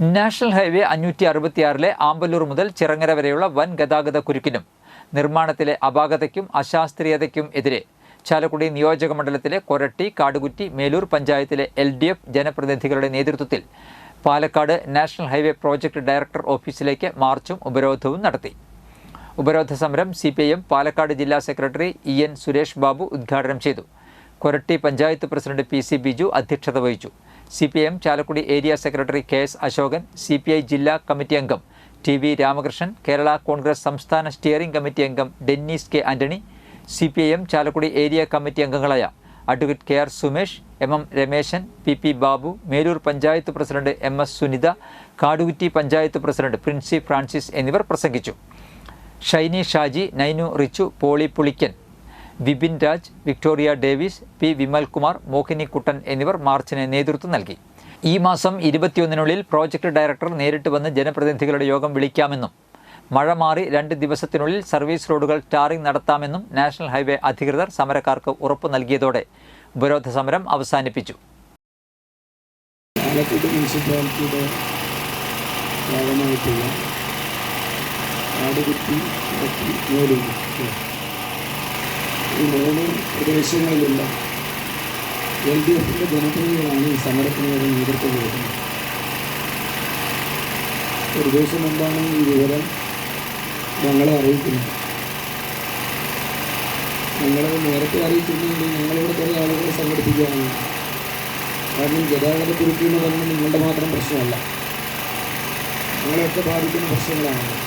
National highway അഞ്ഞൂറ്റി അറുപത്തിയാറിലെ ആമ്പല്ലൂർ മുതൽ ചിറങ്ങര വരെയുള്ള വൻ ഗതാഗത കുരുക്കിനും നിർമ്മാണത്തിലെ അപാകതയ്ക്കും അശാസ്ത്രീയതയ്ക്കും എതിരെ ചാലക്കുടി നിയോജക മണ്ഡലത്തിലെ കൊരട്ടി കാടുകുറ്റി മേലൂർ പഞ്ചായത്തിലെ എൽ ഡി എഫ് ജനപ്രതിനിധികളുടെ നേതൃത്വത്തിൽ Palakkad national highway project director ഓഫീസിലേക്ക് മാർച്ചും ഉപരോധവും നടത്തി. ഉപരോധ സമരം സി പി എം പാലക്കാട് ജില്ലാ secretary E N Suresh Babu ഉദ്ഘാടനം ചെയ്തു. Koratty panchayat president P C Biju അധ്യക്ഷത വഹിച്ചു. C P M Chalakudy area secretary K S Ashokan C P I ജില്ലാ കമ്മിറ്റി അംഗം ടി വി രാമകൃഷ്ണൻ കേരള കോൺഗ്രസ് സംസ്ഥാന സ്റ്റിയറിംഗ് കമ്മിറ്റി അംഗം Dennis K Antony C P I M Chalakudy area committee അംഗങ്ങളായ advocate K R Sumesh M M Rameshan P P Babu Melur panchayat president M S Sunitha Kadukutty panchayat president Princy Francis എന്നിവർ പ്രസംഗിച്ചു. Shiny Shaji Nainu Richu Poly Pulikkan Vipin Raj Victoria Davis P Vimalkumar Mohini Kuttan എന്നിവർ മാർച്ചിന് നേതൃത്വം നൽകി. ഈ മാസം ഇരുപത്തിയൊന്നിനുള്ളിൽ project director നേരിട്ട് വന്ന് ജനപ്രതിനിധികളുടെ യോഗം വിളിക്കാമെന്നും മഴ മാറി രണ്ട് ദിവസത്തിനുള്ളിൽ സർവീസ് റോഡുകൾ ടാറിംഗ് നടത്താമെന്നും നാഷണൽ ഹൈവേ അധികൃതർ സമരക്കാർക്ക് ഉറപ്പ് നൽകിയതോടെ ഉപരോധ സമരം അവസാനിപ്പിച്ചു ഭാഗമായിട്ടുള്ള മേലൂർ ഈ മൂന്ന് പ്രദേശങ്ങളിലുള്ള എൽ ഡി എഫിന്റെ ജനപ്രതിനിധികളാണ് ഈ സമരത്തിന് വേണ്ടി നേതൃത്വം കൊടുക്കുന്നത്. ദിവസം മുമ്പാണ് ഈ വിവരം ഞങ്ങളെ അറിയിക്കുന്നത്? ഞങ്ങളെ നേരത്തെ അറിയിക്കുന്നുണ്ട് ഞങ്ങളിവിടെ കുറേ ആളുകളെ സംഘടിപ്പിക്കുകയാണ് കാരണം ഗതാഗത കുരുക്ക് എന്ന് നിങ്ങളുടെ മാത്രം പ്രശ്നമല്ല. നിങ്ങളെയൊക്കെ ബാധിക്കുന്ന പ്രശ്നങ്ങളാണ്.